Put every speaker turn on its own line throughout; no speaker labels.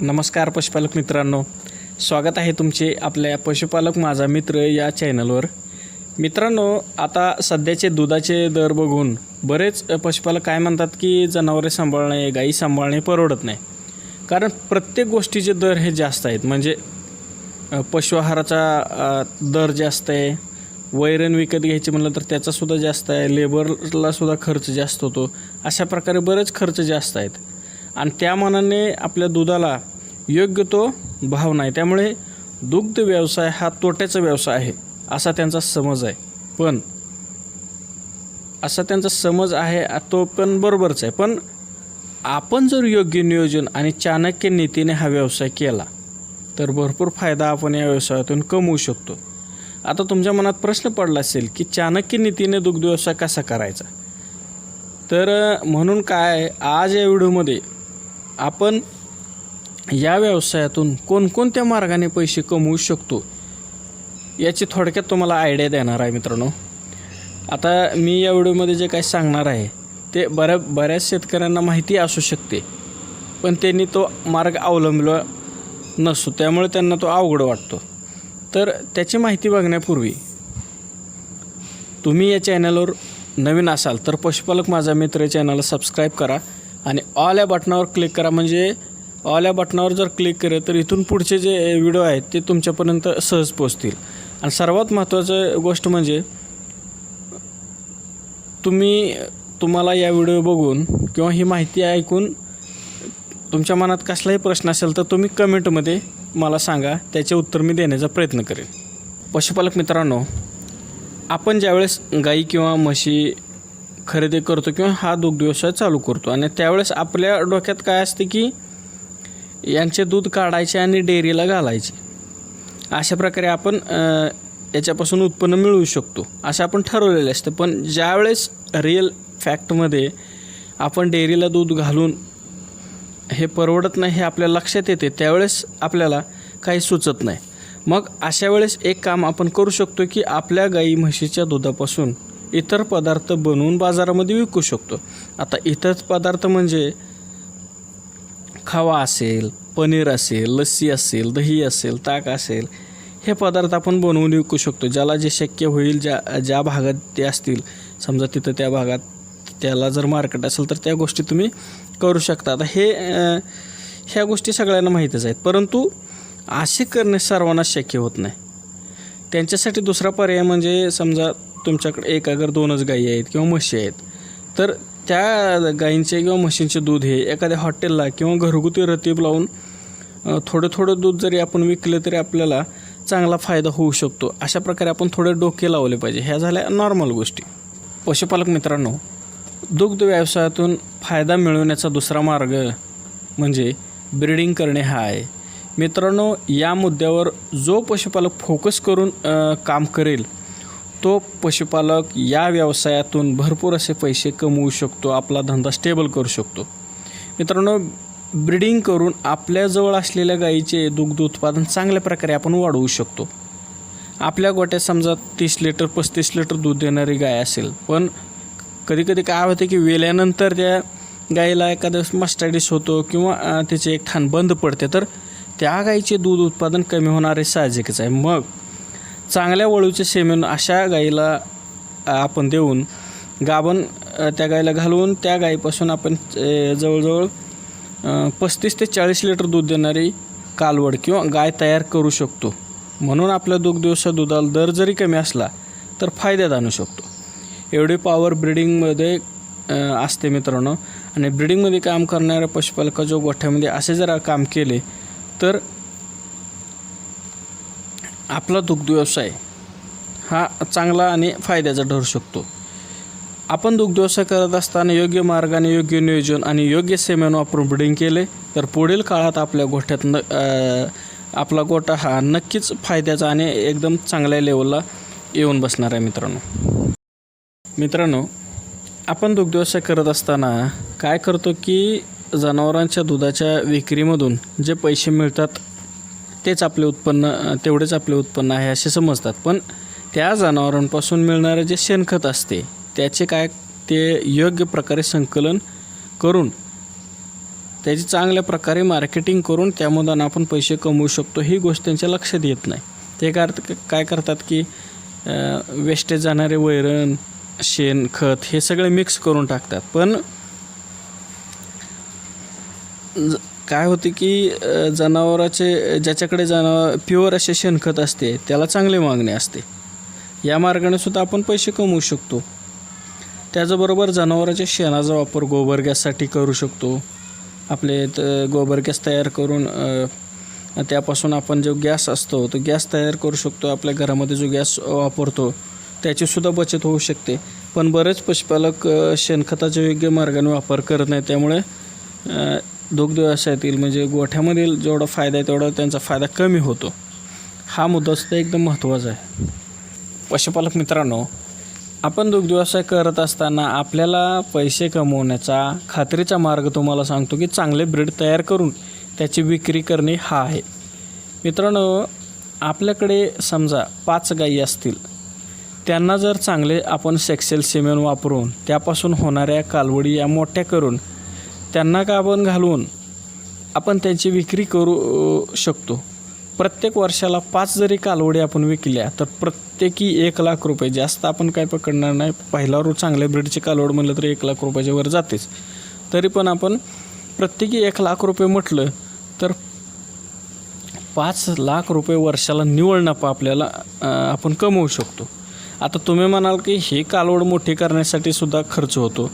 नमस्कार पशुपालक मित्रांनो. स्वागत आहे तुमचे आपल्या पशुपालक माझा मित्र या चॅनलवर. मित्रांनो आता सध्याचे दुधाचे दर बघून बरेच पशुपालक काय म्हणतात की जनावरे सांभाळणे गाई सांभाळणे परवडत नाही. कारण प्रत्येक गोष्टीचे दर हे जास्त आहेत. म्हणजे पशु पशुआहाराचा दर जास्त आहे. वैरण विकत घ्यायचे म्हणलं तर त्याचासुद्धा जास्त आहे. लेबरलासुद्धा खर्च जास्त होतो. अशा प्रकारे बरेच खर्च जास्त आहेत. आणि त्या मानाने आपल्या दुधाला योग्य तो भाव नाही. त्यामुळे दुग्ध व्यवसाय हा तोट्याचा व्यवसाय आहे असा त्यांचा समज आहे. पण असा त्यांचा समज आहे तो पण बरोबरच आहे. पण आपण जर योग्य नियोजन आणि चाणक्य नीतीने हा व्यवसाय केला तर भरपूर फायदा आपण या व्यवसायातून कमवू शकतो. आता तुमच्या मनात प्रश्न पडला असेल की चाणक्य नीतीने दुग्ध व्यवसाय कसा करायचा? तर म्हणून काय आज या व्हिडिओमध्ये आपण या व्यवसायातून कोणकोणत्या मार्गाने पैसे कमवू शकतो याची थोडक्यात तुम्हाला आयडिया देणार आहे मित्रांनो. आता मी या व्हिडिओमध्ये जे काही सांगणार आहे ते बऱ्या बऱ्याच शेतकऱ्यांना माहिती असू शकते पण त्यांनी तो मार्ग अवलंबला नसतो त्यामुळे त्यांना तो अवघड वाटतो. तर त्याची माहिती बघण्यापूर्वी तुम्ही या चॅनलवर नवीन असाल तर पशुपालक माझा मित्र चॅनलला सबस्क्राईब करा. आणि ऑल या बटनावर क्लिक करा. म्हणजे ऑल या बटनावर जर क्लिक केलं तर इथून पुढचे जे व्हिडिओ आहेत ते तुमच्यापर्यंत सहज पोचतील आणि सर्वात महत्त्वाचं गोष्ट म्हणजे तुम्ही तुम्हाला या व्हिडिओ बघून किंवा ही माहिती ऐकून तुमच्या मनात कसलाही प्रश्न असेल तर तुम्ही कमेंटमध्ये मला सांगा. त्याचे उत्तर मी देण्याचा प्रयत्न करेन. पशुपालक मित्रांनो आपण ज्यावेळेस गाई किंवा म्हशी खरेदी करतो किंवा हा दुग्धव्यवसाय चालू करतो. आणि त्यावेळेस आपल्या डोक्यात काय असते की यांचे दूध काढायचे आणि डेअरीला घालायचे. अशा प्रकारे आपण याच्यापासून उत्पन्न मिळवू शकतो. असं आपण ठरवलेलं असतं. पण ज्यावेळेस रिअल फॅक्टमध्ये आपण डेअरीला दूध घालून हे परवडत नाही हे आपल्या लक्षात येते त्यावेळेस आपल्याला काही सुचत नाही. मग अशा वेळेस एक काम आपण करू शकतो की आपल्या गाई म्हशीच्या दुधापासून इतर पदार्थ बनवून बाजारामध्ये विकू शकतो. आता इतर पदार्थ म्हणजे खवा असेल पनीर असेल लस्सी असेल दही असेल ताक असेल हे पदार्थ आपण बनवून विकू शकतो. ज्याला जे शक्य होईल ज्या ज्या भागात ते असतील समजा तिथं त्या भागात त्याला जर मार्केट असेल तर त्या गोष्टी तुम्ही करू शकता. आता हे ह्या गोष्टी सगळ्यांना माहीतच आहेत. परंतु असे करणे सर्वांना शक्य होत नाही. त्यांच्यासाठी दुसरा पर्याय म्हणजे समजा तुमच्याकडे एक अगर दोनच गायी आहेत किंवा म्हशी आहेत तर त्या गायींचे किंवा म्हशींचे दूध हे एखाद्या हॉटेलला किंवा घरगुती रतीब लावून थोडं थोडं दूध जरी आपण विकलं तरी आपल्याला चांगला फायदा होऊ शकतो. अशा प्रकारे आपण थोडे डोके लावले पाहिजे. ह्या झाल्या नॉर्मल गोष्टी. पशुपालक मित्रांनो दुग्ध व्यवसायातून फायदा मिळवण्याचा दुसरा मार्ग म्हणजे ब्रीडिंग करणे हा आहे. मित्रांनो या मुद्द्यावर जो पशुपालक फोकस करून काम करेल तो पशुपालक या व्यवसायातून भरपूर असे पैसे कमवू शकतो आपला धंदा स्टेबल करू शकतो. मित्रांनो ब्रीडिंग करून आपल्याजवळ असलेल्या गाईचे दुग्ध उत्पादन चांगल्या प्रकारे आपण वाढवू शकतो. आपल्या गोट्यात समजा तीस लिटर पस्तीस लिटर दूध देणारी गाय असेल पण कधीकधी काय होतं की वेल्यानंतर त्या गाईला एखादा मस्टायडिस होतो किंवा त्याचे एक ठाण बंद पडते तर त्या गाईचे दूध उत्पादन कमी होणारे साहजिकच आहे. मग चांगल्या वळूचे सेमेन अशा गाईला आपण देऊन गाभण त्या गाईला घालवून त्या गाईपासून आपण जवळजवळ पस्तीस ते चाळीस लिटर दूध देणारी कालवड किंवा गाय तयार करू शकतो. म्हणून आपल्या दुग्धव्यवसाय दुधाला दर जरी कमी असला तर फायद्यात आणू शकतो. एवढी पॉवर ब्रिडिंगमध्ये असते मित्रांनो. आणि ब्रिडिंगमध्ये काम करणाऱ्या पशुपालकाच्या गोठ्यामध्ये असे जर काम केले तर आपला दुग्ध व्यवसाय हा चांगला आणि फायद्याचा ठरू शकतो. आपण दुग्ध व्यवसाय करत असताना योग्य मार्गाने योग्य नियोजन आणि योग्य सेमेन वापरून ब्रिडिंग केले तर पुढील काळात आपल्या गोठ्यात न आपला गोठा हा नक्कीच फायद्याचा आणि एकदम चांगल्या लेवलला येऊन बसणार आहे मित्रांनो. मित्रांनो आपण दुग्ध व्यवसाय करत असताना काय करतो की जनावरांच्या दुधाच्या विक्रीमधून जे पैसे मिळतात तेच आपले उत्पन्न तेवढेच आपले उत्पन्न आहे असे समजतात. पण त्या जनावरांपासून मिळणारे जे शेणखत असते त्याचे काय ते योग्य प्रकारे संकलन करून त्याची चांगल्या प्रकारे मार्केटिंग करून त्यामधून आपण पैसे कमवू शकतो ही गोष्ट त्यांच्या लक्षात येत नाही. ते काय काय करतात की वेस्टेज जाणारे वैरण शेण खत हे सगळे मिक्स करून टाकतात. पण ज- काय होते की जनावराचे ज्याच्याकडे जनावर प्युअर असे शेणखत असते त्याला चांगली मागणी असते. या मार्गाने सुद्धा आपण पैसे कमवू शकतो. त्याचबरोबर जनावराच्या शेणाचा वापर गोबर गॅससाठी करू शकतो. आपले त- गोबर गॅस तयार करून त्यापासून आपण जो गॅस असतो तो गॅस तयार करू शकतो. आपल्या घरामध्ये जो गॅस वापरतो त्याचीसुद्धा बचत होऊ शकते. पण बरेच पशुपालक शेणखताच्या योग्य मार्गाने वापर करत नाही त्यामुळे दुग्ध व्यवसायातील म्हणजे गोठ्यामधील जेवढा फायदा आहे तेवढा त्यांचा फायदा कमी होतो. हा मुद्दा सुद्धा एकदम महत्त्वाचा आहे. पशुपालक मित्रांनो आपण दुग्ध व्यवसाय करत असताना आपल्याला पैसे कमवण्याचा खात्रीचा मार्ग तुम्हाला सांगतो की चांगले ब्रीड तयार करून त्याची विक्री करणे हा आहे. मित्रांनो आपल्याकडे समजा पाच गायी असतील. त्यांना जर चांगले आपण सेक्सेल सिमेंट वापरून त्यापासून होणाऱ्या कालवडी या मोठ्या करून त्यांना काबण घालून आपण त्यांची विक्री करू शकतो? प्रत्येक वर्षाला पाच जरी कालवडी आपण विकल्या तर प्रत्येकी एक लाख रुपये जास्त आपण काय पकडणार नाही. पहिला रोज चांगल्या ब्रीडची कालवड म्हणलं तर एक लाख रुपयाच्या वर जातेच. तरी पण आपण प्रत्येकी एक लाख रुपये म्हटलं तर पाच लाख रुपये वर्षाला निवळ नफा आपल्याला आपण कमवू शकतो. आता तुम्ही म्हणाल की ही कालवड मोठी करण्यासाठी सुद्धा खर्च होतो.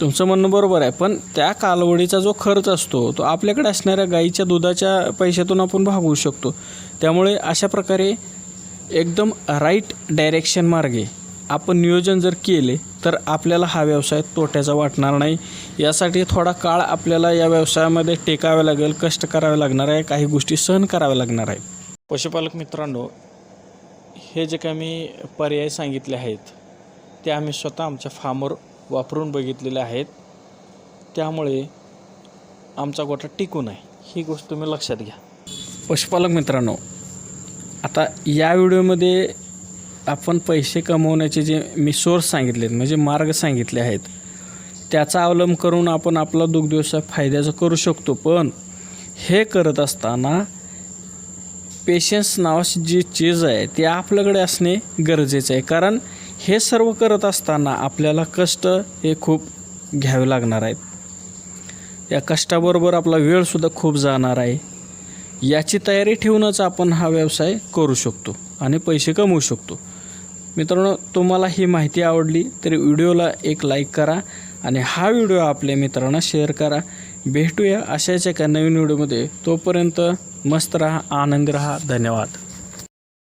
तुमचं म्हणणं बरोबर आहे पण त्या कालवडीचा जो खर्च असतो तो आपल्याकडे असणाऱ्या गाईच्या दुधाच्या पैशातून आपण भागवू शकतो. त्यामुळे अशा प्रकारे एकदम राईट डायरेक्शन मार्गे आपण नियोजन जर केले तर आपल्याला हा व्यवसाय तोट्याचा वाटणार नाही. यासाठी थोडा काळ आपल्याला या व्यवसायामध्ये टेकावे लागेल कष्ट करावे लागणार आहे काही गोष्टी सहन कराव्या लागणार आहे. पशुपालक मित्रांनो हे जे काही मी पर्याय सांगितले आहेत ते आम्ही स्वतः आमच्या फार्मवर वापरून बघितलेले आहेत. त्यामुळे आमचा गोठा टिकून आहे ही गोष्ट तुम्ही लक्षात घ्या. पशुपालक मित्रांनो आता या व्हिडिओमध्ये आपण पैसे कमवण्याचे जे मी सोर्स सांगितलेत म्हणजे मार्ग सांगितले आहेत त्याचा अवलंब करून आपण आपला दुग्ध व्यवसाय फायद्याचा करू शकतो. पण हे करत असताना पेशन्स नावाची जी चीज आहे ती आपल्याकडे असणे गरजेचं आहे. कारण हे सर्व करत असताना आपल्याला कष्ट हे खूप घ्यावे लागणार आहेत. या कष्टाबरोबर आपला वेळसुद्धा खूप जाणार आहे. याची तयारी ठेवूनच आपण हा व्यवसाय करू शकतो आणि पैसे कमवू शकतो. मित्रांनो तुम्हाला ही माहिती आवडली तरी व्हिडिओला एक लाईक करा आणि हा व्हिडिओ आपल्या मित्रांना शेअर करा. भेटूया अशाच एका नवीन व्हिडिओमध्ये. तोपर्यंत मस्त राहा आनंदी राहा. धन्यवाद.